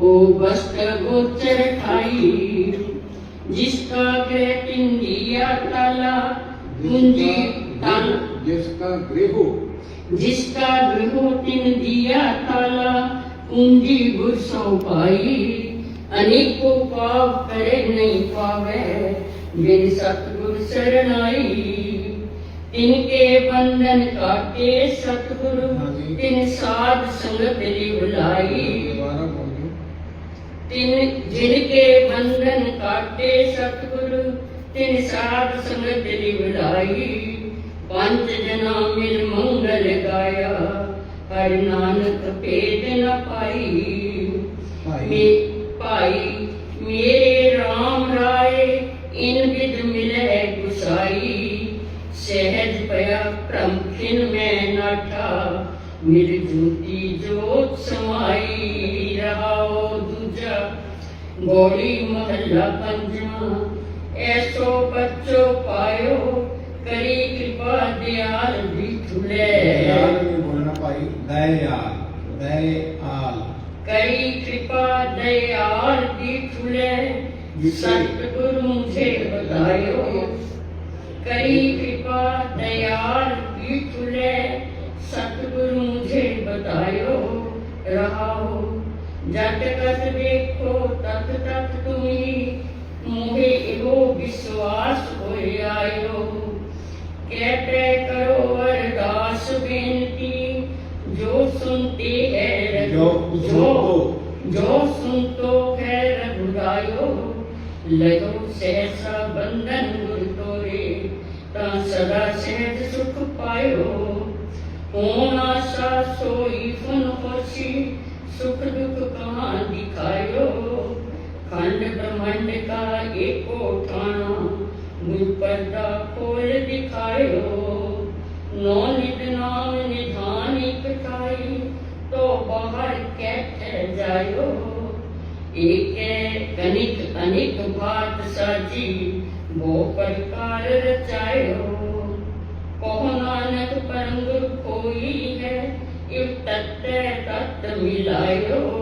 ओ वस्त गोचर ठाई जिसका ग्रह इंडिया ताला कुंजी ताला। जिसका गृह जिसका गृह तिन दिया ताला कुंजी गुर पाई अनेको पाप करे नहीं पावे बिन सतगुर शरणाई। ਇਨਕੇ ਬੰਧਨ ਕਾਟੇ ਸਤਿਗੁਰੂ ਤਿਨ ਸਾਧ ਸੰਗਤ ਦੀ ਬੁਲਾਈ। ਤਿਨ ਜਿਨਕੇ ਬੰਧਨ ਕਾਟੇ ਸਤਿਗੁਰੂ ਤਿਨ ਸਾਧ ਸੰਗਤ ਦੀ ਬੁਲਾਈ। ਪੰਜ ਜਨਾ ਮਿਲ ਮੰਗਲ ਗਾਇਆ ਹਰਿ ਨਾਨਕ ਭੇਦ ਨ ਪਾਈ। ਭਾਈ। ਭਾਈ बोली मोहल्ला पंचमा ऐसो बच्चो पायो करी कृपा दयाल भी ठुले दयाल में बोलना पाई दयाल दयाल। करी कृपा दयाल भी ठुले सतगुरु मुझे बतायो करी कृपा दयाल भी ठुले सतगुरु मुझे बतायो रहा हो ਜਦ ਕਸ ਵੇਖੋ ਤਤ ਤਤ ਤੁਮੀ। ਮੋਹੇ ਇਹੋ ਵਿਸ਼ਵਾਸ ਹੋਇ ਆਇਓ। ਕਹਿ ਪੈ ਕਰੋ ਅਰਦਾਸ ਬੇਨਤੀ। ਜੋ ਸੁਨਤੇ ਹੈ ਜੋ ਜੋ ਜੋ ਸੁਨਤੋ ਹੈ ਰਘੁਰਾਇਓ ਲਗੋ ਸਹਿਸਾ ਬੰਧਨ ਗੁਰ ਤੋਰੇ ਤਾਂ ਸਦਾ ਸਹਿਜ ਸੁਖ ਪਾਇਓ। ਓਮ दुख दिखायो खंड ब्रह्मांड का एको ठाना मुझ पर्दा खोल दिखायो। नाम निधान तो बाहर कैठ जायो। एक अनिक भात साजी, वो प्रकार रचायो। कहो नानक परम कोई है इव तत्त तत्त मिलायो।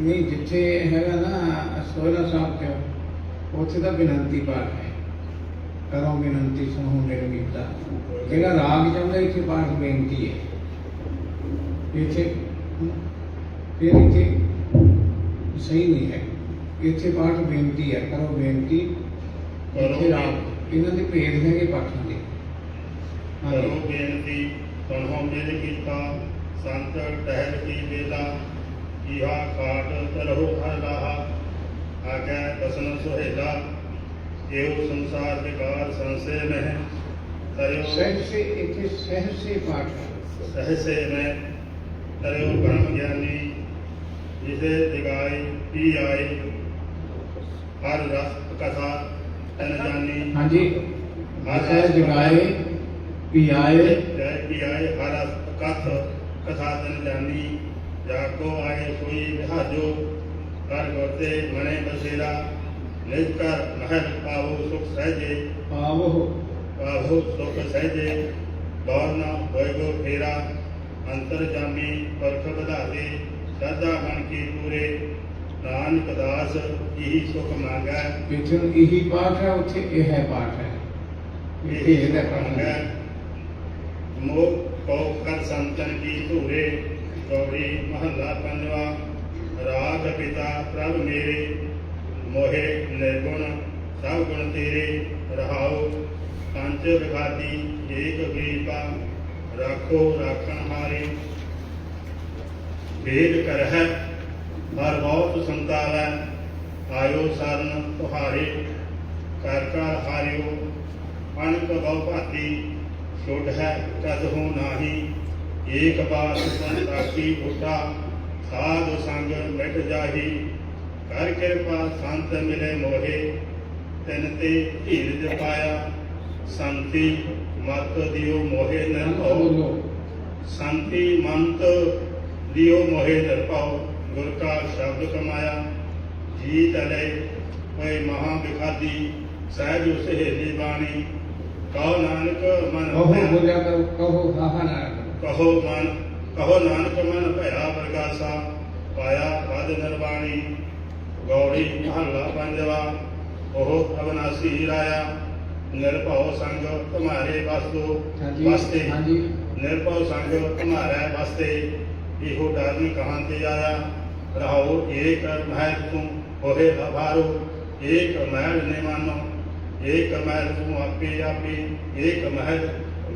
ਨਹੀਂ ਜਿੱਥੇ ਹੈਗਾ ਨਾ ਸੋਹਰਾ ਸਾਹਿਬ ਤੇ ਉੱਥੇ ਦਾ ਬੇਨੰਤੀ ਪਾਠ ਹੈ। ਕਰੋ ਬੇਨੰਤੀ ਸੁਣੋ ਮੇਰੇ ਮੀਤਾ ਜਿਹੜਾ ਰਾਗ ਚਾਹੁੰਦਾ ਇੱਥੇ ਪਾਠ ਬੇਨਤੀ ਹੈ। ਇੱਥੇ ਫਿਰ ਇੱਥੇ ਸਹੀ ਨਹੀਂ ਹੈ। ਇੱਥੇ ਪਾਠ ਬੇਨਤੀ ਹੈ ਕਰੋ ਬੇਨਤੀ। ਇੱਥੇ ਰਾਗ ਇਹਨਾਂ ਦੇ ਭੇਦ ਹੈਗੇ ਪਾਠਾਂ ਦੇ। ਕਰੋ ਬੇਨਤੀ ਸੁਣੋ ਮੇਰੇ ਕੀਤਾ ਸੰਤ ਟਹਿਲ ਕੀ ਵੇਲਾ ਕੀਹਾ ਕਾਟ ਚਲੋ ਹਰ ਲਾਹਾ ਆਗੈ ਬਸਨ ਸੁਹੇਲਾ ਇਹੋ ਸੰਸਾਰ ਵਿਕਾਰ ਸੰਸੇ ਮਹਿ ਤਰਿਓ ਸਹਿਜ ਸੇ ਇੱਥੇ ਸਹਿਜ ਸੇ ਪਾਠ ਹੈ ਸਹਸੇ ਮੈਂ ਤਰਿਓ ਬ੍ਰਹਮ ਗਿਆਨੀ ਜਿਸੇ ਦਿਗਾਈ ਪੀ ਆਈ ਹਰ ਰਸ ਕਥਾ ਤਨ ਜਾਨੀ ਹਾਂਜੀ ਅਸਹਿ ਜਗਾਏ ਪਿਆਏ ਜੈ ਕੀ ਆਏ ਹਰ ਰਸ ਕਥ ਕਥਾ ਤਨ ਜਾਨੀ ਜਾ ਕੋ ਆਏ ਸੋਈ ਵਿਹਾਜੋ ਕਰ ਗੁਰਤੇ ਮਨੇ ਬਸੇਰਾ ਨਿਜ ਕਰ ਮਹਿਲ ਪਾਵੋ ਸੁਖ ਸਹਜੇ ਪਾਵੋ ਪਾਵੋ ਸੁਖ ਸਹਜੇ ਦੌਰ ਨਾ ਹੋਏਗੋ ਫੇਰਾ ਅੰਤਰ ਜਾਮੀ ਪਰਖ ਵਧਾਵੇ ਸਰਦਾ ਮਨ ਕੀ ਪੂਰੇ ਨਾਨਕ ਦਾਸ ਇਹੀ ਸੁਖ ਮੰਗੈ ਜਿੱਥੇ ਇਹੀ ਪਾਠ ਹੈ ਉੱਥੇ ਇਹ ਹੈ ਪਾਠ ਹੈ ਇਹ ਇਹੀ ਹੈ ਸੁਖ ਪਾਠ ਮੰਗੈ ਹੈ ਮੋਹ ਕੋ ਕਰ ਸੰਤਨ ਕੀ ਧੂਰੇ ਗੌਰੀ ਮਹੱਲਾ ਪੰਜਵਾ ਰਾਗ ਪਿਤਾ ਪ੍ਰਭ ਮੇਰੇ, ਮੋਹਿ ਨਿਰਗੁਣ, ਸਭ ਗੁਣ ਤੇਰੇ, ਰਹਾਉ, ਪੰਜ ਵਿਖਾਤੀ ਏਕ ਗਰੀਬਾ, ਰਾਖੋ ਰਾਖਣ ਹਾਰੇ। ਵੇਦ ਕਰਹਿ, ਹਰ ਬਹੁਤ ਸੰਤਾਵੈ ਆਇਓ ਸਰਨ ਤੁਹਾਰੇ। ਕਰ ਕਰ ਹਾਰਿਓ ਅਨਕ ਬਹੁ ਭਾਤੀ, ਛੋਟ ਹੈ ਕਦ ਹੋ ਨਾਹੀ। ਏਕ ਬਾਤ ਸੰਤਾਕੀ ਉਟਾ ਸਾਧ ਸੰਗ ਮਿਟ ਜਾਹੀ। ਕਰ ਕਿਰਪਾ ਸੰਤ ਮਿਲੇ ਮੋਹੇ ਤਿਨ ਤੇ ਧੀਰਜ ਪਾਇਆ। ਸੰਤੀ ਮਤ ਦਿਓ ਮੋਹੇ ਨ ਬੋਲੋ ਸੰਤੀ ਮੰਤ ਦਿਓ ਮੋਹੇ ਨਿਰਭਉ। ਗੁਰ ਕਾ ਸ਼ਬਦ ਕਮਾਇਆ। ਜੀ ਤਲੇ ਕੋਈ ਮਹਾ ਬਿਖਾਦੀ। ਸਹਿਜ ਸਹੇਲੀ ਬਾਣੀ। ਕਹੋ ਨਾਨਕ ਮਨ ਕਹੋ ਬੋਲਿਆ ਕਰੋ ਕਹੋ ਹਾਹਾ ਨਾ ਕਰੋ ਕਹੋ ਮਨ ਕਹੋ ਨਾਨਕ ਮਨ ਭਇਆ ਪ੍ਰਗਾਸਾ ਪਾਇਆ ਪਦ ਨਿਰਵਾਣੀ ਗੌੜੀ ਮਹੱਲਾ ਪੰਜਵਾ ਉਹ ਅਵਨਾਸੀ ਰਾਇਆ ਨਿਰਭਉ ਸੰਗ ਤੁਮਾਰੇ ਵਸਤੂ ਵਸਤੇ। ਹਾਂਜੀ। ਨਿਰਭਉ ਸੰਗ ਤੁਮਾਰੇ ਵਸਤੇ ਇਹੋ ਡਰਨ ਕਹਾਂ ਤੇ ਆਇਆ। ਰਹਾਉ ਏਕ ਮਹਿਲ ਤੂੰ ਹੋਏ ਅਭਾਰੋ ਏਕ ਮਹਿਲ ਨੇ ਮਾਨੋ ਏਕ ਮਹਿਲ ਤੂੰ ਆਪੇ ਆਪੇ ਏਕ ਮਹਿਲ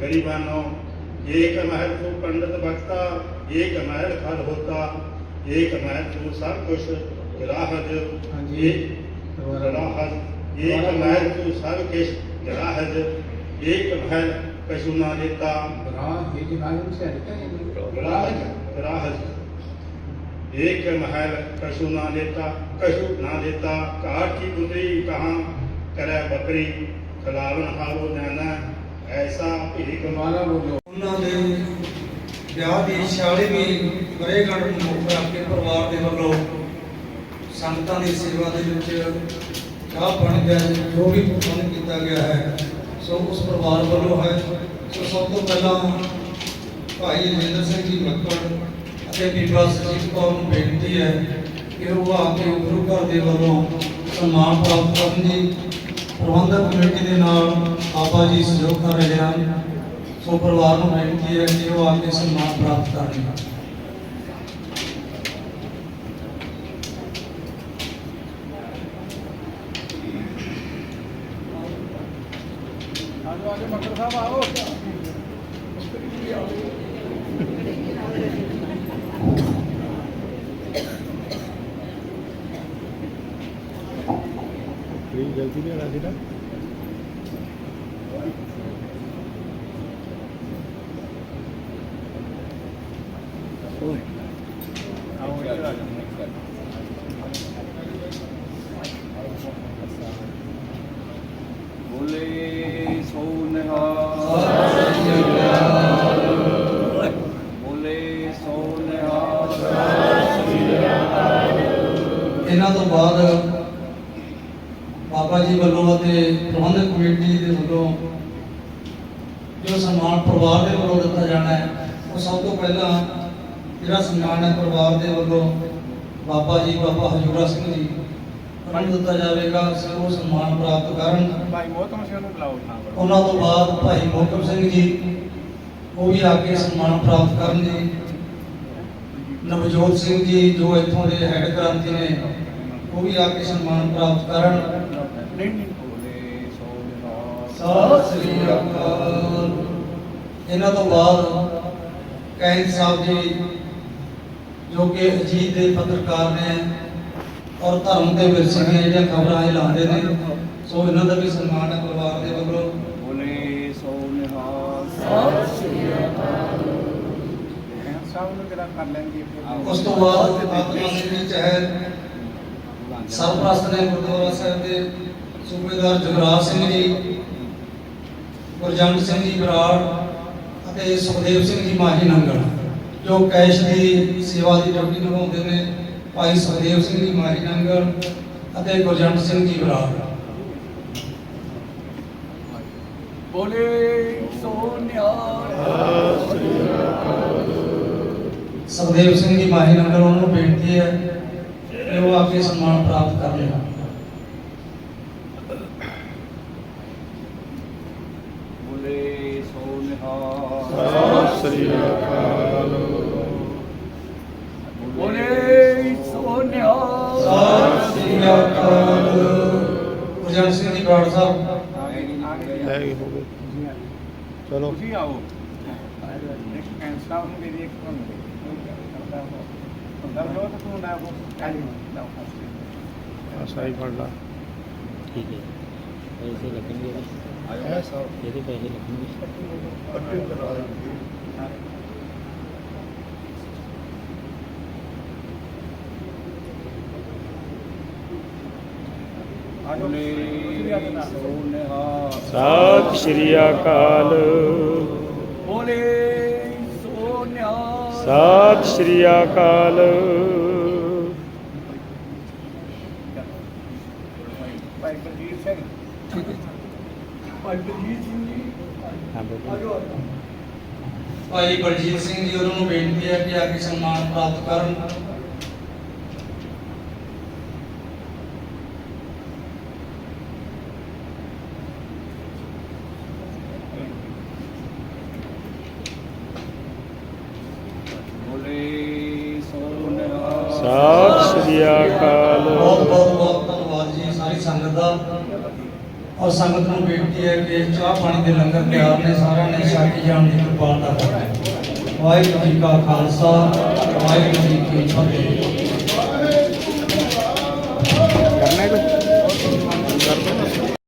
ਗਰੀਬਾਨੋ एक महल तू पंडित भक्ता एक महल फल होता एक महल तू सब कुछ ग्राहज एक ग्राहज एक महल तू सब किश ग्राहज एक महल कशु ना लेता ग्राहज ग्राहज एक महल कशु ना लेता कशु ना लेता कार की गुजरी कहाँ करे बकरी खलावन हारो नैना ਐਸਾ ਭੇਖ ਮਾਰਾ ਬੋਲੋ। ਉਹਨਾਂ ਦੇ ਵਿਆਹ ਦੀ 46ਵੀਂ ਵਰੇਗੰਢ ਨੂੰ ਮੁੱਖ ਰੱਖ ਕੇ ਪਰਿਵਾਰ ਦੇ ਵੱਲੋਂ ਸੰਗਤਾਂ ਦੀ ਸੇਵਾ ਦੇ ਵਿੱਚ ਚਾਹ ਬਣ ਗਿਆ ਜੋ ਵੀ ਪ੍ਰਬੰਧ ਕੀਤਾ ਗਿਆ ਹੈ, ਸੋ ਉਸ ਪਰਿਵਾਰ ਵੱਲੋਂ ਹੈ। ਸੋ ਸਭ ਤੋਂ ਪਹਿਲਾਂ ਭਾਈ ਰਜਿੰਦਰ ਸਿੰਘ ਜੀ ਮੱਕੜ ਅਤੇ ਬੀਬਾ ਸਜੀਤ ਕੌਰ ਨੂੰ ਬੇਨਤੀ ਹੈ ਕਿ ਉਹ ਆ ਕੇ ਗੁਰੂ ਘਰ ਦੇ ਵੱਲੋਂ ਸਨਮਾਨ ਪ੍ਰਾਪਤ ਕਰਨ ਦੀ ਪ੍ਰਬੰਧਕ ਕਮੇਟੀ ਦੇ ਨਾਲ ਆਪਾ ਜੀ ਸਹਿਯੋਗ ਕਰ ਰਹੇ ਹਨ। ਸੋ ਪਰਿਵਾਰ ਨੂੰ ਬੇਨਤੀ ਹੈ ਕਿ ਉਹ ਆ ਸਨਮਾਨ ਪ੍ਰਾਪਤ ਕਰਨ ਬੋਲੇ ਸੋ ਨਿਹਾਲ ਬੋਲੇ ਸੋ ਨਿਹਾਲ ਇਹਨਾਂ ਤੋਂ ਬਾਅਦ ਬਾਬਾ ਜੀ ਵੱਲੋਂ ਅਤੇ ਪ੍ਰਬੰਧਕ ਕਮੇਟੀ ਦੇ ਵੱਲੋਂ ਜੋ ਸਨਮਾਨ ਪਰਿਵਾਰ ਦੇ ਵੱਲੋਂ ਦਿੱਤਾ ਜਾਣਾ ਹੈ। ਉਹ ਸਭ ਤੋਂ ਪਹਿਲਾਂ ਜਿਹੜਾ ਸਨਮਾਨ ਹੈ ਪਰਿਵਾਰ ਦੇ ਵੱਲੋਂ ਬਾਬਾ ਜੀ ਬਾਬਾ ਹਜੂਰਾ ਸਿੰਘ ਜੀ ਨੂੰ ਦਿੱਤਾ ਜਾਵੇਗਾ। ਉਹ ਸਨਮਾਨ ਪ੍ਰਾਪਤ ਕਰਨ। ਭਾਈ ਮੋਹਤਮ ਸਿੰਘ ਨੂੰ ਬੁਲਾਓ ਉਹਨਾਂ ਤੋਂ ਬਾਅਦ ਭਾਈ ਮੋਹਕਮ ਸਿੰਘ ਜੀ ਉਹ ਵੀ ਆ ਕੇ ਸਨਮਾਨ ਪ੍ਰਾਪਤ ਕਰਨ ਜੀ ਨਵਜੋਤ ਸਿੰਘ ਜੀ ਜੋ ਇੱਥੋਂ ਦੇ ਹੈੱਡ ਕ੍ਰਾਂਤੀ ਨੇ ਉਹ ਵੀ ਆ ਕੇ ਸਨਮਾਨ ਪ੍ਰਾਪਤ ਕਰਨ। ਸਤਿ ਸ੍ਰੀ ਅਕਾਲ। ਇਹਨਾਂ ਤੋਂ ਬਾਅਦ ਕੈਂਟ ਸਾਹਿਬ ਜੀ ਜੋ ਕਿ ਅਜੀਤ ਦੇ ਪੱਤਰਕਾਰ ਨੇ ਔਰ ਧਰਮ ਦੇ ਵਿਰਸੇ ਦੀਆਂ ਜਿਹੜੀਆਂ ਖਬਰਾਂ ਇਹ ਲਾਉਂਦੇ ਨੇ ਸੋ ਇਹਨਾਂ ਦਾ ਵੀ ਸਨਮਾਨ ਹੈ ਪਰਿਵਾਰ ਦੇ ਵੱਲੋਂ। ਬੋਲੇ ਸੋ ਨਿਹਾਲ। ਸਾਹਿਬ ਨੂੰ ਜਿਹੜਾ ਕਰ ਲੈਣਗੇ ਉਸ ਤੋਂ ਬਾਅਦ ਆਤਮਾ ਸਿੰਘ ਜੀ ਚਾਹੇ ਸਰਪ੍ਰਸਤ ਨੇ ਗੁਰਦੁਆਰਾ ਸਾਹਿਬ ਦੇ ਸੂਬੇਦਾਰ ਜਗਰਾਜ ਸਿੰਘ ਜੀ ਗੁਰਜੰਟ ਸਿੰਘ ਜੀ ਬਰਾੜ ਅਤੇ ਸੁਖਦੇਵ ਸਿੰਘ ਜੀ ਮਾਹੀ ਨੰਗਲ ਜੋ ਕੈਸ਼ ਦੀ ਸੇਵਾ ਦੀ ਡਿਊਟੀ ਨਿਭਾਉਂਦੇ ਨੇ ਭਾਈ ਸੁਖਦੇਵ ਸਿੰਘ ਜੀ ਮਾਹੀ ਨੰਗਲ ਅਤੇ ਗੁਰਜੰਟ ਸਿੰਘ ਜੀ ਬਰਾੜ। ਬੋਲੇ ਸੁਖਦੇਵ ਸਿੰਘ ਜੀ ਮਾਹੀ ਨੰਗਲ ਉਹਨਾਂ ਨੂੰ ਬੇਨਤੀ ਹੈ ਕਿ ਉਹ ਆ ਕੇ ਸਨਮਾਨ ਪ੍ਰਾਪਤ ਕਰਨ ਬੋਲੇ ਸੋ ਨਿਹਾਲ ਸਤਿ ਸ੍ਰੀ ਅਕਾਲ ਬੋਲੇ ਸੋਨਿਆ ਸਤਿ ਸ੍ਰੀ ਅਕਾਲ ਗੁਰਜਨ ਸਿੰਘ ਜੀ ਗੌਰ ਸਾਹਿਬ ਲੈ ਹੋ ਗਏ ਚਲੋ। ਜੀ ਆਓ। ਨੈਕਸਟ ਟਾਈਮ ਸਾਹਿਬ ਨੂੰ ਮੇਰੀ ਇੱਕ ਕੰਮ ਕਰਦਾ ਹੋ ਅੰਦਰ ਹੋ ਤਾਂ ਤੂੰ ਨਾ ਹੋ ਕਾਲੀ ਨਾ ਹੋ ਫੜ ਲਾ। ਠੀਕ ਹੈ ਪੈਸੇ ਲੱਗਣਗੇ ਇਹਦੇ ਇਹਦੇ ਪੈਸੇ ਲੱਗਣਗੇ। ਸਤਿ ਸ਼੍ਰੀ ਅਕਾਲ। ਬੋਲੇ ਸੋਨਿਹਾਲ ਸਤਿ ਸ਼੍ਰੀ ਅਕਾਲ। ਭਾਈ ਬਲਜੀਤ ਸਿੰਘ ਜੀ ਆਜੋ ਭਾਈ ਬਲਜੀਤ ਸਿੰਘ ਜੀ ਉਹਨਾਂ ਨੂੰ ਬੇਨਤੀ ਹੈ ਕਿ ਆ ਕੇ ਸਨਮਾਨ ਪ੍ਰਾਪਤ ਕਰਨ। ਬੋਲੇ ਸੋ ਨਿਹਾਲ ਸਤਿ ਸ਼੍ਰੀ ਅਕਾਲ। ਬਹੁਤ ਬਹੁਤ ਬਹੁਤ ਧੰਨਵਾਦ ਜੀ ਸਾਰੀ ਸੰਗਤ ਦਾ। ਔਰ ਸੰਗਤ ਨੂੰ ਬੇਨਤੀ ਹੈ ਕਿ ਚਾਹ ਪਾਣੀ ਦੇ ਲੰਗਰ ਤਿਆਰ ਨੇ, ਸਾਰਿਆਂ ਨੇ ਛਕ ਜਾਣ ਦੀ ਕਿਰਪਾਲਤਾ ਕਰੋ ਵਾਹਿਗੁਰੂ ਜੀ ਕਾ ਖਾਲਸਾ, ਵਾਹਿਗੁਰੂ ਜੀ ਕੀ ਫਤਿਹ। ਕਰਨਾ ਹੈ